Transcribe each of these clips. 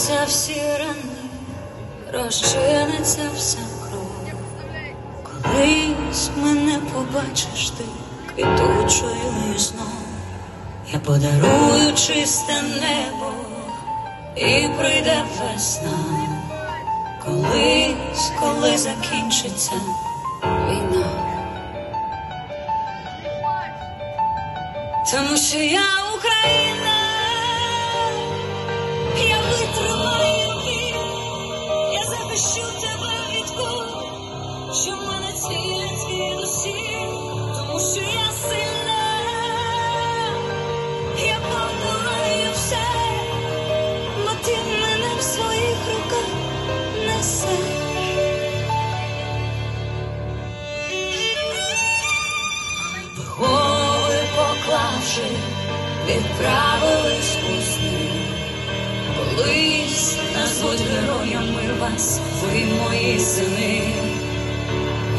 Загояться всі рани, розчиниться вся кров. Колись мене побачиш ти квітучою знов. Я подарую чисте небо і прийде весна. Колись, коли закінчиться війна. Тому що я Україна, поклавши, відправились у сни. Колись назвуть героями вас, ви мої сини.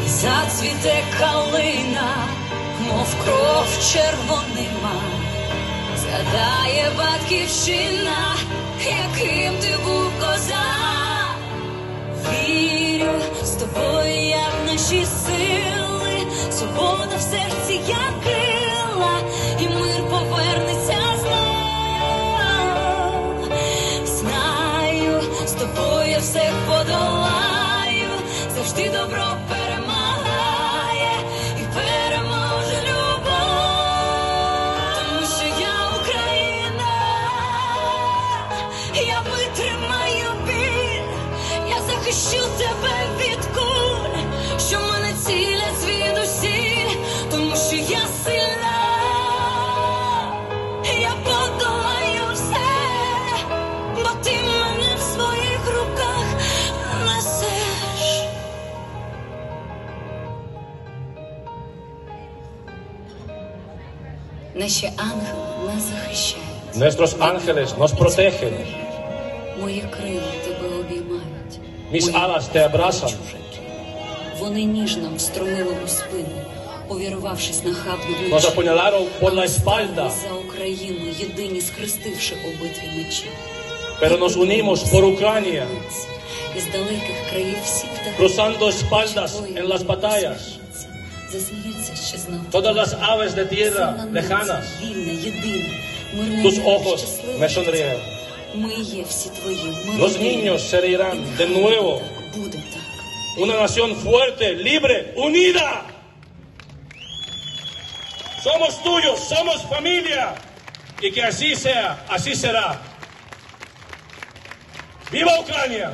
І зацвіте калина, мов кров червонима. Згадає батьківщина, яким ти був козак. Вірю з тобою, я в наші сили, свобода в серці, як я все подолаю, завжди добро Наші ангели нас захищають. Nuestros ángeles nos protegen, Мої крила тебе обіймають. Mis Мої alas te abrazan. чужаки. Вони ніжно встромили у спину, увірвавшись нахабно nos вночі. apuñalaron por la espalda, за Україну, єдині схрестивши обидві мечі. pero nos unimos por Ucrania, Із далеких країв всі птахи. cruzando espaldas en las batallas. Todas las aves de tierra lejanas, tus ojos me sonríen. Los niños se reirán de nuevo. Una nación fuerte, libre, unida. Somos tuyos, somos familia. Y que así sea, así será. ¡Viva Ucrania!